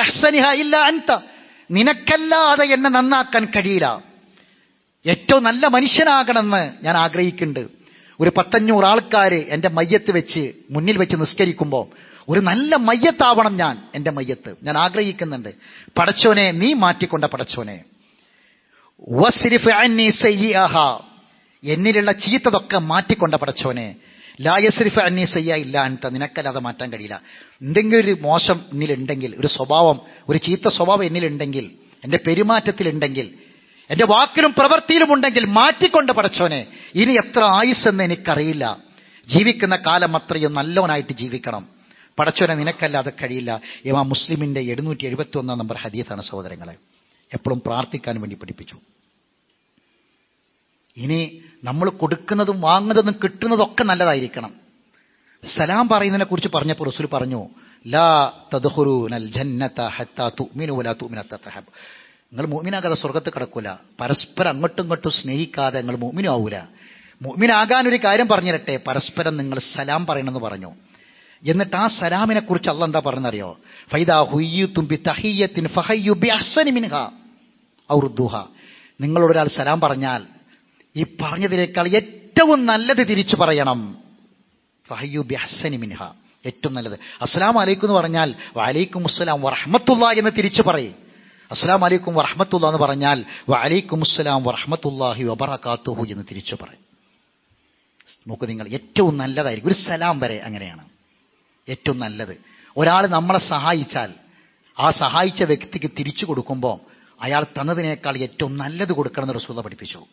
അഹ്സനിഹ ഇല്ല അൻത. നിനക്കല്ലാതെ എന്നെ നന്നാക്കാൻ കഴിയില്ല. ഏറ്റവും നല്ല മനുഷ്യനാകണമെന്ന് ഞാൻ ആഗ്രഹിക്കുന്നുണ്ട്. ഒരു പത്തഞ്ഞൂറ് ആൾക്കാർ എന്റെ മയ്യത്ത് വെച്ച് മുന്നിൽ വെച്ച് നിസ്കരിക്കുമ്പോൾ ഒരു നല്ല മയ്യത്താവണം ഞാൻ എന്റെ മയ്യത്ത്. ഞാൻ ആഗ്രഹിക്കുന്നുണ്ട്. പടച്ചോനെ നീ മാറ്റിക്കൊണ്ട പടച്ചോനെ. എന്നിലുള്ള ചീത്തതൊക്കെ മാറ്റിക്കൊണ്ട പടച്ചോനെ. ലായസ്രിഫ് അന്നി സയ്യ ഇല്ല അൻത. നിനക്കല്ലാതെ മാറ്റാൻ കഴിയില്ല. എന്തെങ്കിലും ഒരു മോശം എന്നിലുണ്ടെങ്കിൽ ഒരു സ്വഭാവം ഒരു ചീത്ത സ്വഭാവം എന്നിലുണ്ടെങ്കിൽ എന്റെ പെരുമാറ്റത്തിലുണ്ടെങ്കിൽ എന്റെ വാക്കിലും പ്രവൃത്തിയിലും ഉണ്ടെങ്കിൽ മാറ്റിക്കൊണ്ട് പടച്ചോനെ. ഇനി എത്ര ആയുസ്സെന്ന് എനിക്കറിയില്ല. ജീവിക്കുന്ന കാലം അത്രയും നല്ലവനായിട്ട് ജീവിക്കണം. പടച്ചോനെ നിനക്കല്ലാതെ കഴിയില്ല. ഇമാം മുസ്ലിമിന്റെ എഴുന്നൂറ്റി എഴുപത്തി ഒന്നാം നമ്പർ ഹദീസാണ് സഹോദരങ്ങളെ. എപ്പോഴും പ്രാർത്ഥിക്കാൻ വേണ്ടി പഠിപ്പിച്ചു. ഇനി നമ്മൾ കൊടുക്കുന്നതും വാങ്ങുന്നതും കിട്ടുന്നതൊക്കെ നല്ലതായിരിക്കണം. സലാം പറയുന്നതിനെ കുറിച്ച് പറഞ്ഞപ്പോൾ റസൂൽ പറഞ്ഞു ലാ തദ്ഖുലൂനൽ ജന്നത ഹത്താ തുഅ്മിനു വലാ തുഅ്മിന തഹബ്. നിങ്ങൾ മുഅ്മിനാകാതെ സ്വർഗത്തിൽ കിടക്കൂല. പരസ്പരം അങ്ങോട്ടും ഇങ്ങോട്ടും സ്നേഹിക്കാതെ നിങ്ങൾ മുഅ്മിനും ആവൂല ഒരു കാര്യം പറഞ്ഞിരട്ടെ പരസ്പരം നിങ്ങൾ സലാം പറയണമെന്ന് പറഞ്ഞു. എന്നിട്ട് ആ സലാമിനെ കുറിച്ച് അല്ല എന്താ പറഞ്ഞറിയോ? ഫൈദാ ഹുയ്യു ബി തഹയ്യത്തിൻ ഫഹയ്യു ബി അഹ്സനി മിൻഹ ഔർദുഹ റുദ്ദുഹ. നിങ്ങളോട് ഒരാൾ സലാം പറഞ്ഞാൽ ഈ പറഞ്ഞതിനേക്കാൾ ഏറ്റവും നല്ലത് തിരിച്ചു പറയണം. ഫഹയ്യു ബി അഹ്സനി മിൻഹ. ഏറ്റവും നല്ലത്. അസ്സലാം അലൈക്കും എന്ന് പറഞ്ഞാൽ വലൈക്കും അസ്സലാം വറഹമത്തുള്ള എന്ന് തിരിച്ചു പറയും. അസ്സലാം അലൈക്കും വറഹമത്തുള്ള എന്ന് പറഞ്ഞാൽ വലൈക്കും അസ്സലാം വറഹമത്തുല്ലാഹി വബറകാത്തുഹു എന്ന് തിരിച്ചു പറയും. നോക്കൂ നിങ്ങൾ ഏറ്റവും നല്ലതായിരിക്കും. ഒരു സലാം വരെ അങ്ങനെയാണ്. ഏറ്റവും നല്ലത്. ഒരാൾ നമ്മളെ സഹായിച്ചാൽ ആ സഹായിച്ച വ്യക്തിക്ക് തിരിച്ചു കൊടുക്കുമ്പോൾ അയാൾ തന്നതിനേക്കാൾ ഏറ്റവും നല്ലത് കൊടുക്കണമെന്ന് റസൂല പഠിപ്പിച്ചു.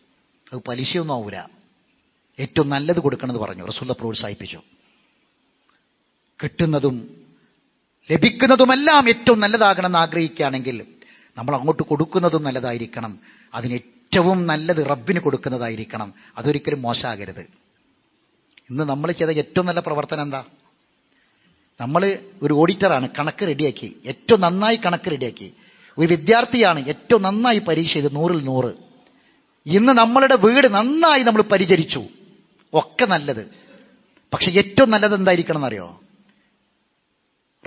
അത് പലിശയൊന്നും ആവൂല. ഏറ്റവും നല്ലത് കൊടുക്കണമെന്ന് പറഞ്ഞു. റസൂല പ്രോത്സാഹിപ്പിച്ചു. കിട്ടുന്നതും ലഭിക്കുന്നതുമെല്ലാം ഏറ്റവും നല്ലതാകണമെന്ന് ആഗ്രഹിക്കുകയാണെങ്കിൽ നമ്മൾ അങ്ങോട്ട് കൊടുക്കുന്നതും നല്ലതായിരിക്കണം. അതിന് ഏറ്റവും നല്ലത് റബ്ബിന് കൊടുക്കുന്നതായിരിക്കണം. അതൊരിക്കലും മോശമാകരുത്. ഇന്ന് നമ്മൾ ചെയ്ത ഏറ്റവും നല്ല പ്രവർത്തനം എന്താ? നമ്മൾ ഒരു ഓഡിറ്ററാണ് കണക്ക് റെഡിയാക്കി. ഏറ്റവും നന്നായി കണക്ക് റെഡിയാക്കി. ഒരു വിദ്യാർത്ഥിയാണ് ഏറ്റവും നന്നായി പരീക്ഷ ചെയ്ത് നൂറിൽ നൂറ്. ഇന്ന് നമ്മളുടെ വീട് നന്നായി നമ്മൾ പരിചരിച്ചു. ഒക്കെ നല്ലത്. പക്ഷെ ഏറ്റവും നല്ലത് എന്തായിരിക്കണം എന്നറിയോ?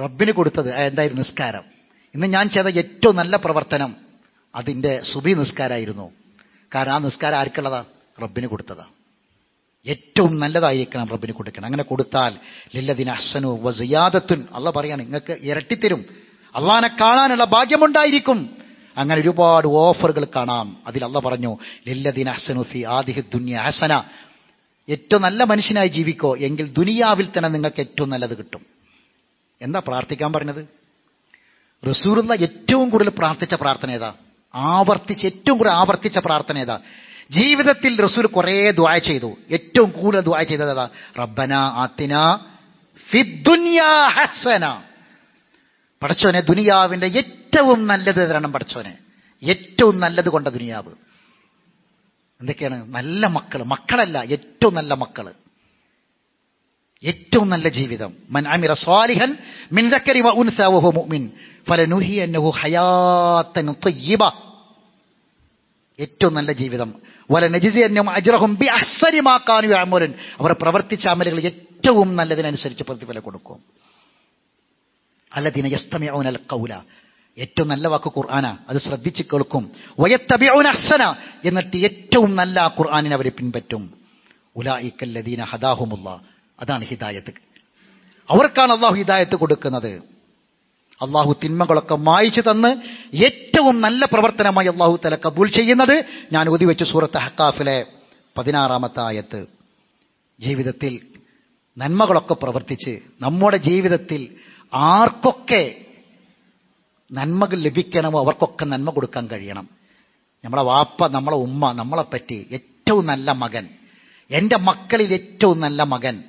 റബ്ബിന് കൊടുത്തത് എന്തായിരുന്നു? നിസ്കാരം. ഇന്ന് ഞാൻ ചെയ്ത ഏറ്റവും നല്ല പ്രവർത്തനം അതിന്റെ സുബി നിസ്കാരമായിരുന്നു. കാരണം ആ നിസ്കാരം ആർക്കുള്ളതാ? റബ്ബിന് കൊടുത്തതാ. ഏറ്റവും നല്ലതായിരിക്കണം റബ്ബിന് കൊടുക്കണം. അങ്ങനെ കൊടുത്താൽ ലില്ലദിന അഹ്സനു വസിയാദത്തുൻ അല്ല പറയാണ് നിങ്ങൾക്ക് ഇരട്ടിത്തരും. അള്ളാനെ കാണാനുള്ള ഭാഗ്യമുണ്ടായിരിക്കും. അങ്ങനെ ഒരുപാട് ഓഫറുകൾ കാണാം. അതിൽ അള്ള പറഞ്ഞു ലില്ലദിന അഹ്സനു ഫി ആദിഹി ദുന്യ ഹസന. ഏറ്റവും നല്ല മനുഷ്യനായി ജീവിക്കോ എങ്കിൽ ദുനിയാവിൽ തന്നെ നിങ്ങൾക്ക് ഏറ്റവും നല്ലത് കിട്ടും. എന്താ പ്രാർത്ഥിക്കാൻ പറഞ്ഞത് റസൂറുള്ള ഏറ്റവും കൂടുതൽ പ്രാർത്ഥിച്ച പ്രാർത്ഥന ഏതാ? ആവർത്തിച്ച് ഏറ്റവും കൂടുതൽ ആവർത്തിച്ച പ്രാർത്ഥന ഏതാ? ജീവിതത്തിൽ റസൂൽ കുറേ ദ്വാ ചെയ്തു. ഏറ്റവും കൂടുതൽ ദ്വാ ചെയ്തത് അതാ റബ്ബന ആത്തിന ഫിദ്ദുനിയാ ഹസന. പടച്ചോനെ ദുനിയാവിന്റെ ഏറ്റവും നല്ലത് തരണം പടച്ചോനെ. ഏറ്റവും നല്ലത് കൊണ്ട ദുനിയാവ്. എന്തൊക്കെയാണ്? നല്ല മക്കൾ മക്കളല്ല ഏറ്റവും നല്ല മക്കൾ ഏറ്റവും നല്ല ജീവിതം. മൻ അമിറ സ്വാലിഹൻ മിൻ ദക്കരി വ ഉൻസ മുഅ്മിൻ ഫലനുഹിയന്നഹു ഹയാത്തൻ തയ്യിബ. ഏറ്റവും നല്ല ജീവിതം. അവർ പ്രവർത്തിച്ച അമലുകൾ ഏറ്റവും നല്ലതിനനുസരിച്ച് പ്രതിഫലം കൊടുക്കും. അല്ലദീന യസ്തമിഊന അൽ ഖൗല ഏറ്റവും നല്ല വാക്ക് ഖുർആന. അത് ശ്രദ്ധിച്ച് കേൾക്കും. വയത്തബിഊന അഹ്സന എന്നിട്ട് ഏറ്റവും നല്ല ആ ഖുർആനിനെ പിൻപറ്റും. ഉലായിക്കല്ലദീന ഹദാഹുമുള്ള അതാണ് ഹിദായത്ത്. അവർക്കാണ് അള്ളാഹു ഹിദായത്ത് കൊടുക്കുന്നത്. അള്ളാഹു തിന്മകളൊക്കെ മായിച്ചു തന്ന് ഏറ്റവും നല്ല പ്രവർത്തനമായി അള്ളാഹു തല കബൂൽ ചെയ്യുന്നത് ഞാൻ ഒതിവെച്ച് സൂറത്ത് ഹക്കാഫിലെ പതിനാറാമത്തെ ആയത്ത്. ജീവിതത്തിൽ നന്മകളൊക്കെ പ്രവർത്തിച്ച് നമ്മുടെ ജീവിതത്തിൽ ആർക്കൊക്കെ നന്മകൾ ലഭിക്കണമോ അവർക്കൊക്കെ നന്മ കൊടുക്കാൻ കഴിയണം. നമ്മളെ വാപ്പ നമ്മളെ ഉമ്മ നമ്മളെ പറ്റി ഏറ്റവും നല്ല മകൻ എന്റെ മക്കളിൽ ഏറ്റവും നല്ല മകൻ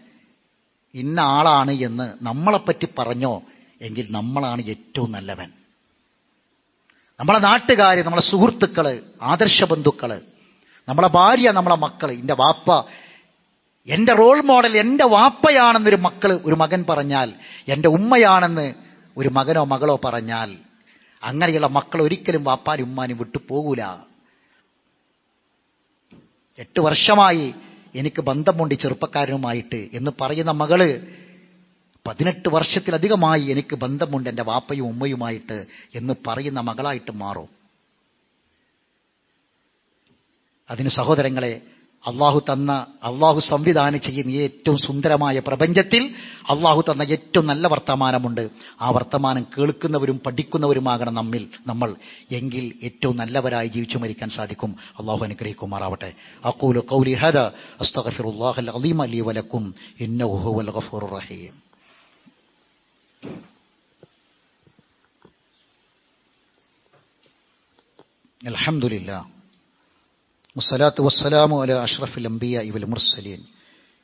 ഇന്ന ആളാണ് എന്ന് നമ്മളെപ്പറ്റി പറഞ്ഞോ എങ്കിൽ നമ്മളാണ് ഏറ്റവും നല്ലവൻ. നമ്മളെ നാട്ടുകാർ നമ്മളെ സുഹൃത്തുക്കൾ ആദർശ ബന്ധുക്കൾ നമ്മളെ ഭാര്യ നമ്മളെ മക്കൾ എന്റെ വാപ്പ എന്റെ റോൾ മോഡൽ എന്റെ വാപ്പയാണെന്നൊരു മക്കൾ ഒരു മകൻ പറഞ്ഞാൽ എന്റെ ഉമ്മയാണെന്ന് ഒരു മകനോ മകളോ പറഞ്ഞാൽ അങ്ങനെയുള്ള മക്കൾ ഒരിക്കലും വാപ്പാനും ഉമ്മാനും വിട്ടു പോകൂല. എട്ട് വർഷമായി എനിക്ക് ബന്ധമുണ്ട് ചെറുപ്പക്കാരനുമായിട്ട് എന്ന് പറയുന്ന മകൾ പതിനെട്ട് വർഷത്തിലധികമായി എനിക്ക് ബന്ധമുണ്ട് എന്റെ വാപ്പയും ഉമ്മയുമായിട്ട് എന്ന് പറയുന്ന മകളായിട്ട് മാറും. അതിന് സഹോദരങ്ങളെ അള്ളാഹു തന്ന അള്ളാഹു സംവിധാനം ചെയ്യുന്ന ഏറ്റവും സുന്ദരമായ പ്രപഞ്ചത്തിൽ അള്ളാഹു തന്ന ഏറ്റവും നല്ല വർത്തമാനമുണ്ട്. ആ വർത്തമാനം കേൾക്കുന്നവരും പഠിക്കുന്നവരുമാകണം നമ്മിൽ നമ്മൾ. എങ്കിൽ ഏറ്റവും നല്ലവരായി ജീവിച്ചു മരിക്കാൻ സാധിക്കും. അള്ളാഹു അനുഗ്രഹിക്കുമാറാവട്ടെ. അക്കൂലു കൗലി ഹദ അസ്തഗഫിറുല്ലാഹൽ അലീം അലി വലക്കും റഹീം. الحمد لله والصلاة والسلام على أشرف الأنبياء والمرسلين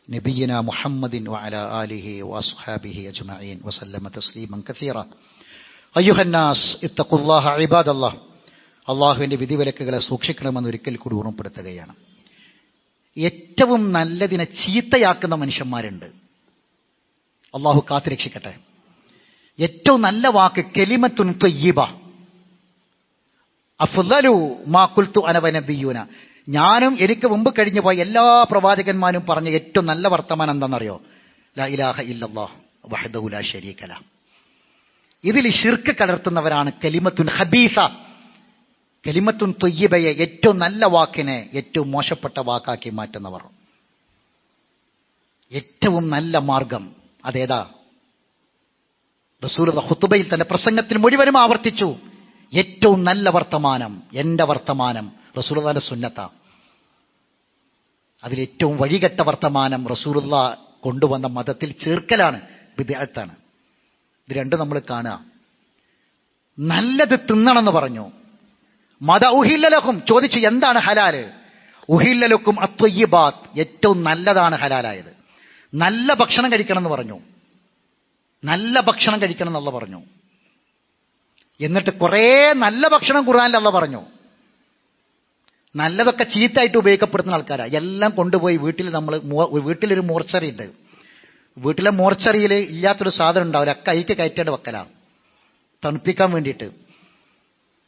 نبينا محمد وعلى آله وأصحابه أجمعين وسلم تسليما كثيرا أيها الناس اتقوا الله عباد الله അള്ളാഹുവിൻ്റെ വിധിവിലക്കുകളെ സൂക്ഷിക്കണമെന്ന് ഒരിക്കൽ കൂടി ഓർമ്മപ്പെടുത്തുകയാണ് ഏറ്റവും നല്ലതിനെ ചീത്തയാക്കുന്ന മനുഷ്യന്മാരുണ്ട് അള്ളാഹു കാത്തുരക്ഷിക്കട്ടെ ഏറ്റവും നല്ല വാക്ക് കെലിമത്തുൻ തൊയ്യബ അഫ്ലു മാ കുൽത്തു അനവനബിയൂന ഞാനും എനിക്ക് മുമ്പ് കഴിഞ്ഞു പോയ എല്ലാ പ്രവാചകന്മാരും പറഞ്ഞ ഏറ്റവും നല്ല വർത്തമാനം എന്താണെന്നറിയോ? ലാ ഇലാഹ ഇല്ലല്ലാഹ് വഹ്ദഹു ലാ ശരീക ല. ഇതിൽ ശിർക്ക് കലർത്തുന്നവരാണ് കലിമത്തുൻ ഹബീസ കലിമത്തുൻ തൊയ്യബയെ ഏറ്റവും നല്ല വാക്കിനെ ഏറ്റവും മോശപ്പെട്ട വാക്കാക്കി മാറ്റുന്നവർ. ഏറ്റവും നല്ല മാർഗം അതേതാ? റസൂൽ ഹുത്തുബയിൽ തന്നെ പ്രസംഗത്തിൽ മുഴുവനും ആവർത്തിച്ചു. ഏറ്റവും നല്ല വർത്തമാനം എന്റെ വർത്തമാനം റസൂലുള്ളാന്റെ സുന്നത്ത. അതിലേറ്റവും വഴികെട്ട വർത്തമാനം റസൂലുള്ള കൊണ്ടുവന്ന മതത്തിൽ ചേർക്കലാണ് വിദ്യാർത്ഥാണ് ഇത് രണ്ടും നമ്മൾ കാണുക. നല്ലത് തിന്നണമെന്ന് പറഞ്ഞു. മത ഉഹില്ലലഹും ചോദിച്ചു എന്താണ് ഹലാൽ? ഉഹില്ലലക്കും അത്വയ്യബാത്ത് ഏറ്റവും നല്ലതാണ് ഹലാലായത്. നല്ല ഭക്ഷണം കഴിക്കണം എന്ന് പറഞ്ഞു. നല്ല ഭക്ഷണം കഴിക്കണം എന്നുള്ള പറഞ്ഞു. എന്നിട്ട് കുറേ നല്ല ഭക്ഷണം ഖുർആനിൽ അല്ല പറഞ്ഞു. നല്ലതൊക്കെ ചീത്തായിട്ട് ഉപയോഗിക്കപ്പെടുന്ന ആൾക്കാരാ. എല്ലാം കൊണ്ടുപോയി വീട്ടിൽ നമ്മൾ വീട്ടിലൊരു മോർച്ചറി ഉണ്ട്. വീട്ടിലെ മോർച്ചറിയിൽ ഇല്ലാത്തൊരു സാധനം ഉണ്ടാവില്ല. അയക്ക് കയറ്റേണ്ട വെക്കലാണ് തണുപ്പിക്കാൻ വേണ്ടിയിട്ട്.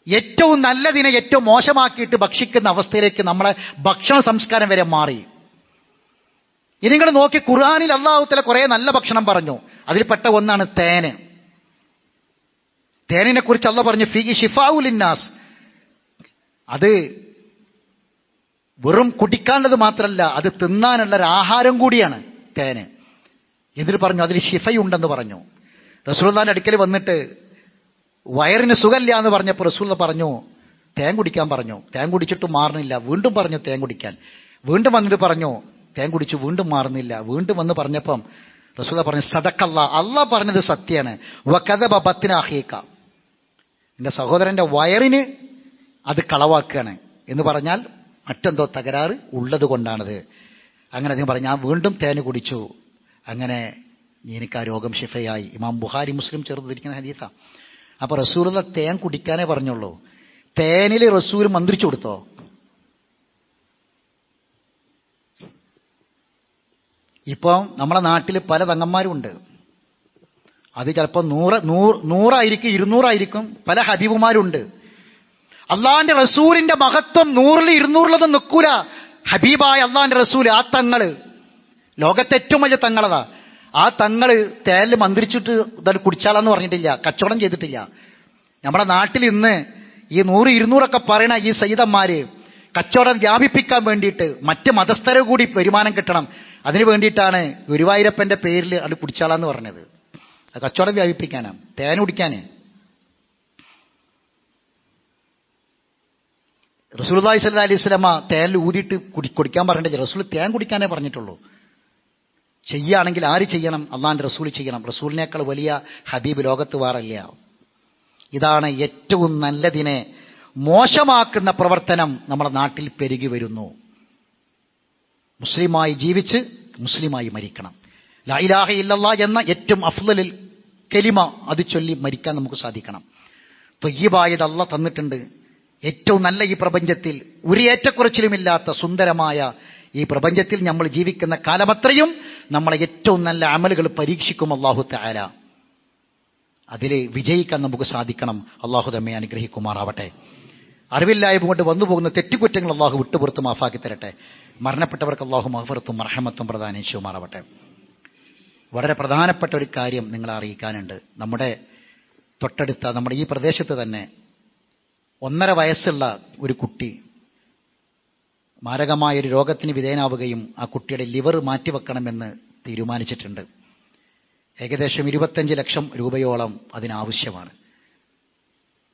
ഏറ്റവും നല്ലതിനെ ഏറ്റവും മോശമാക്കിയിട്ട് ഭക്ഷിക്കുന്ന അവസ്ഥയിലേക്ക് നമ്മളെ ഭക്ഷണ സംസ്കാരം വരെ മാറി. ഇനി നിങ്ങൾ നോക്കി ഖുർആാനിൽ അള്ളാഹുത്തല കുറേ നല്ല ഭക്ഷണം പറഞ്ഞു. അതിൽപ്പെട്ട ഒന്നാണ് തേന്. തേനിനെ കുറിച്ച് അള്ള പറഞ്ഞു ഫി ഷിഫാവുലിന്നാസ് അത് വെറും കുടിക്കാനുള്ളത് മാത്രമല്ല അത് തിന്നാനുള്ള ഒരു ആഹാരം കൂടിയാണ് തേന്. എന്നിട്ട് പറഞ്ഞു അതിൽ ഷിഫയുണ്ടെന്ന് പറഞ്ഞു. റസൂൽദാന്റെ അടുക്കൽ വന്നിട്ട് വയറിന് സുഖമില്ല എന്ന് പറഞ്ഞപ്പോൾ റസൂൽ പറഞ്ഞു തേൻ കുടിക്കാൻ പറഞ്ഞു. തേൻ കുടിച്ചിട്ട് മാറുന്നില്ല. വീണ്ടും പറഞ്ഞു തേൻ കുടിക്കാൻ. വീണ്ടും വന്നിട്ട് പറഞ്ഞു തേൻ കുടിച്ച് വീണ്ടും മാറുന്നില്ല. വീണ്ടും വന്ന് പറഞ്ഞപ്പം റസൂല പറഞ്ഞു സദക്കല്ല അല്ല പറഞ്ഞത് സത്യമാണ്. വക്കഥ ബത്തിനാഹീക്ക എന്റെ സഹോദരന്റെ വയറിന് അത് കളവാക്കുകയാണ് എന്ന് പറഞ്ഞാൽ മറ്റെന്തോ തകരാറ് ഉള്ളത് കൊണ്ടാണത്. അങ്ങനെ അദ്ദേഹം പറഞ്ഞു ഞാൻ വീണ്ടും തേന് കുടിച്ചു. അങ്ങനെ എനിക്ക് ആ രോഗം ഷിഫയായി ഇമാം ബുഹാരി മുസ്ലിം ചേർന്നിരിക്കുന്ന ഹദീസ. അപ്പൊ റസൂലുള്ള തേൻ കുടിക്കാനേ പറഞ്ഞുള്ളൂ. തേനിൽ റസൂൽ മന്ത്രിച്ചു കൊടുത്തോ? ഇപ്പം നമ്മുടെ നാട്ടിൽ പല തങ്ങന്മാരുണ്ട് അത് ചിലപ്പോൾ നൂറ് നൂറ് നൂറായിരിക്കും ഇരുന്നൂറായിരിക്കും. പല ഹബീബുമാരുണ്ട്. അള്ളാന്റെ റസൂലിന്റെ മഹത്വം നൂറിൽ ഇരുന്നൂറിലൊന്നും നിൽക്കൂല. ഹബീബായ അള്ളാന്റെ റസൂൽ ആ തങ്ങൾ. ലോകത്തെ ഏറ്റവും വലിയ തങ്ങളതാ. ആ തങ്ങൾ തേലിൽ മന്ത്രിച്ചിട്ട് ഇതായിട്ട് കുടിച്ചാളെന്ന് പറഞ്ഞിട്ടില്ല. കച്ചവടം ചെയ്തിട്ടില്ല. നമ്മുടെ നാട്ടിൽ ഇന്ന് ഈ നൂറ് ഇരുന്നൂറൊക്കെ പറയണ ഈ സൈതന്മാര് കച്ചവടം വ്യാപിപ്പിക്കാൻ വേണ്ടിയിട്ട് മറ്റ് മതസ്ഥരെ കൂടി വരുമാനം കിട്ടണം. അതിനു വേണ്ടിയിട്ടാണ് ഗുരുവായൂരപ്പന്റെ പേരിൽ അത് കുടിച്ചാളാന്ന് പറഞ്ഞത്. അത് കച്ചവടം വ്യാപിപ്പിക്കാനാണ് തേൻ കുടിക്കാനേ. റസൂൽദായ് സല്ല അലൈഹി സ്വലമ തേനിൽ ഊതിയിട്ട് കുടി കുടിക്കാൻ പറഞ്ഞിട്ടില്ല റസൂൽ തേൻ കുടിക്കാനേ പറഞ്ഞിട്ടുള്ളൂ. ചെയ്യുകയാണെങ്കിൽ ആര് ചെയ്യണം? അള്ളാന്റെ റസൂൽ ചെയ്യണം. റസൂലിനേക്കാൾ വലിയ ഹബീബ് ലോകത്ത് വേറല്ല ഇതാണ് ഏറ്റവും നല്ലതിനെ മോശമാക്കുന്ന പ്രവർത്തനം നമ്മുടെ നാട്ടിൽ പെരുകി വരുന്നു. മുസ്ലിമായി ജീവിച്ച് മുസ്ലിമായി മരിക്കണം. ലൈലാഹ ഇല്ലല്ലാ എന്ന ഏറ്റവും അഫ്ലലിൽ കെലിമ അത് ചൊല്ലി മരിക്കാൻ നമുക്ക് സാധിക്കണം. തൊയ്യബായത് അല്ല തന്നിട്ടുണ്ട്. ഏറ്റവും നല്ല ഈ പ്രപഞ്ചത്തിൽ ഒരു ഏറ്റക്കുറച്ചിലുമില്ലാത്ത സുന്ദരമായ ഈ പ്രപഞ്ചത്തിൽ നമ്മൾ ജീവിക്കുന്ന കാലമത്രയും നമ്മളെ ഏറ്റവും നല്ല അമലുകൾ പരീക്ഷിക്കും അള്ളാഹു താര അതിൽ വിജയിക്കാൻ നമുക്ക് സാധിക്കണം. അള്ളാഹു തമ്മെ അനുഗ്രഹിക്കുമാറാവട്ടെ. അറിവില്ലായ്മ കൊണ്ട് വന്നു പോകുന്ന തെറ്റുകുറ്റങ്ങൾ അള്ളാഹു വിട്ടുപുറത്ത് മാഫാക്കി തരട്ടെ. മരണപ്പെട്ടവർക്ക് അള്ളാഹു മഹഫറത്തും മർഹമത്തും പ്രധാനം ചെയ്യുമാറാവട്ടെ. വളരെ പ്രധാനപ്പെട്ട ഒരു കാര്യം നിങ്ങളെ അറിയിക്കാനുണ്ട്. നമ്മുടെ തൊട്ടടുത്ത നമ്മുടെ ഈ പ്രദേശത്ത് തന്നെ ഒന്നര വയസ്സുള്ള ഒരു കുട്ടി മാരകമായ ഒരു രോഗത്തിന് വിധേയനാവുകയും ആ കുട്ടിയുടെ ലിവർ മാറ്റിവെക്കണമെന്ന് തീരുമാനിച്ചിട്ടുണ്ട്. ഏകദേശം ഇരുപത്തഞ്ച് ലക്ഷം രൂപയോളം അതിനാവശ്യമാണ്.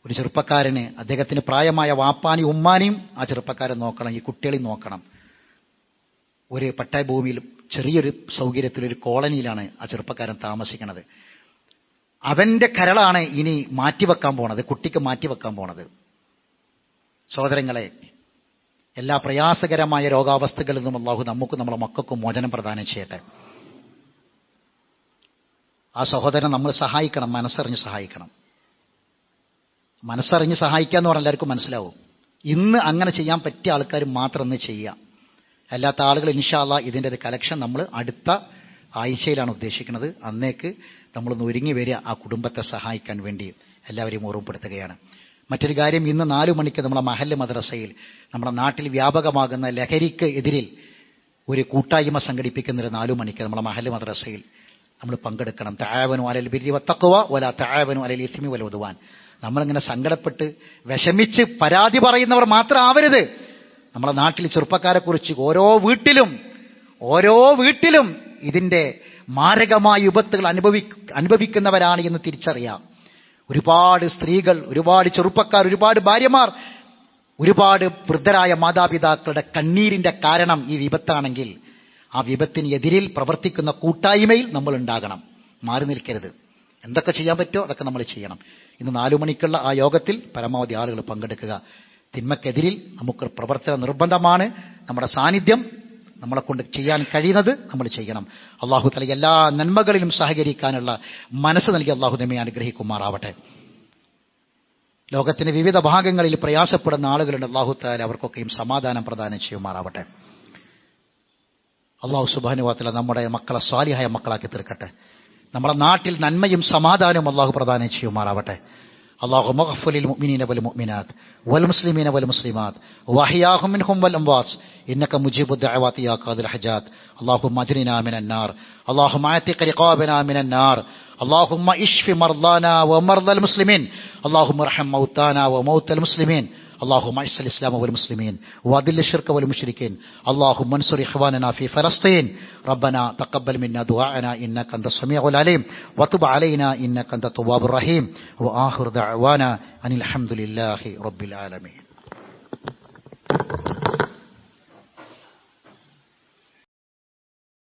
ഒരു ചെറുപ്പക്കാരന് അദ്ദേഹത്തിന് പ്രായമായ വാപ്പാനും ഉമ്മാനിയും ആ ചെറുപ്പക്കാരൻ നോക്കണം ഈ കുട്ടികളെയും നോക്കണം. ഒരു പട്ടായ ഭൂമിയിൽ ചെറിയൊരു സൗകര്യത്തിൽ ഒരു കോളനിയിലാണ് ആ ചെറുപ്പക്കാരൻ താമസിക്കുന്നത്. അവന്റെ കരളാണ് ഇനി മാറ്റിവെക്കാൻ പോണത് കുട്ടിക്ക് മാറ്റിവെക്കാൻ പോണത്. സഹോദരങ്ങളെ എല്ലാ പ്രയാസകരമായ രോഗാവസ്ഥകളിൽ നിന്നും അള്ളാഹു നമുക്ക് നമ്മളെ മക്കൾക്കും മോചനം പ്രദാനം ചെയ്യട്ടെ. ആ സഹോദരൻ നമ്മൾ സഹായിക്കണം മനസ്സറിഞ്ഞ് സഹായിക്കണം. മനസ്സറിഞ്ഞ് സഹായിക്കുക എന്ന് പറഞ്ഞാൽ എല്ലാവർക്കും മനസ്സിലാവും. ഇന്ന് അങ്ങനെ ചെയ്യാൻ പറ്റിയ ആൾക്കാർ മാത്രം ഒന്ന് ചെയ്യുക. അല്ലാത്ത ആളുകൾ ഇൻഷാല്ല ഇതിന്റെ ഒരു കലക്ഷൻ നമ്മൾ അടുത്ത ആഴ്ചയിലാണ് ഉദ്ദേശിക്കുന്നത്. അന്നേക്ക് നമ്മളൊന്ന് ഒരുങ്ങി വരിക ആ കുടുംബത്തെ സഹായിക്കാൻ വേണ്ടി എല്ലാവരെയും ഓർമ്മപ്പെടുത്തുകയാണ്. മറ്റൊരു കാര്യം ഇന്ന് നാലു മണിക്ക് നമ്മളെ മഹല്ല് മദ്രസയിൽ നമ്മുടെ നാട്ടിൽ വ്യാപകമാകുന്ന ലഹരിക്ക് എതിരിൽ ഒരു കൂട്ടായ്മ സംഘടിപ്പിക്കുന്ന ഒരു നാലു മണിക്ക് നമ്മളെ മഹല്ല് മദ്രസയിൽ നമ്മൾ പങ്കെടുക്കണം. താവനു അലൽ ബിരി വത്തക്കുവ ഒല താവനു അലൽ ഇസ്മി വല ഒതുവാൻ നമ്മളിങ്ങനെ സങ്കടപ്പെട്ട് വിഷമിച്ച് പരാതി പറയുന്നവർ മാത്രം ആവരുത്. നമ്മുടെ നാട്ടിൽ ചെറുപ്പക്കാരെക്കുറിച്ച് ഓരോ വീട്ടിലും ഓരോ വീട്ടിലും ഇതിന്റെ മാരകമായ വിപത്തുകൾ അനുഭവി അനുഭവിക്കുന്നവരാണ് എന്ന് തിരിച്ചറിയാം. ഒരുപാട് സ്ത്രീകൾ ഒരുപാട് ചെറുപ്പക്കാർ ഒരുപാട് ഭാര്യമാർ ഒരുപാട് വൃദ്ധരായ മാതാപിതാക്കളുടെ കണ്ണീരിന്റെ കാരണം ഈ വിപത്താണെങ്കിൽ ആ വിപത്തിന് എതിരിൽ പ്രവർത്തിക്കുന്ന കൂട്ടായ്മയിൽ നമ്മൾ ഉണ്ടാകണം. മാറി നിൽക്കരുത്. എന്തൊക്കെ ചെയ്യാൻ പറ്റുമോ അതൊക്കെ നമ്മൾ ചെയ്യണം. ഇന്ന് നാലു മണിക്കുള്ള ആ യോഗത്തിൽ പരമാവധി ആളുകൾ പങ്കെടുക്കുക. തിന്മക്കെതിരിൽ നമുക്ക് പ്രവർത്തന നിർബന്ധമാണ്. നമ്മുടെ സാന്നിധ്യം നമ്മളെ കൊണ്ട് ചെയ്യാൻ കഴിയുന്നത് നമ്മൾ ചെയ്യണം. അള്ളാഹു തല എല്ലാ നന്മകളിലും സഹകരിക്കാനുള്ള മനസ്സ് നൽകി അള്ളാഹു നമ്മെ അനുഗ്രഹിക്കുമാറാവട്ടെ. ലോകത്തിന്റെ വിവിധ ഭാഗങ്ങളിൽ പ്രയാസപ്പെടുന്ന ആളുകളുണ്ട്. അള്ളാഹു താല അവർക്കൊക്കെയും സമാധാനം പ്രദാനം ചെയ്യുമാറാവട്ടെ. അള്ളാഹു സുബാനുവാത്തല നമ്മുടെ മക്കളെ സ്വാലിഹായ മക്കളാക്കി തീർക്കട്ടെ. നമ്മുടെ നാട്ടിൽ നന്മയും സമാധാനവും അള്ളാഹു പ്രദാനം ചെയ്യുമാറാവട്ടെ. اللهم اغفر للمؤمنين والمؤمنات والمسلمين والمسلمات. وأحياهم منهم والأموات. إنك مجيب الدعوات يا قاضي الحاجات. اللهم اجرنا من النار. اللهم أعتق رقابنا من النار. اللهم اشف مرضانا ومرضى المسلمين. اللهم ارحم موتانا وموتى المسلمين. اللهم اعز الاسلام والمسلمين واذل الشرك والمشركين اللهم انصر اخواننا في فلسطين ربنا تقبل منا دعاءنا انك انت السميع العليم وتب علينا انك انت التواب الرحيم واخر دعوانا ان الحمد لله رب العالمين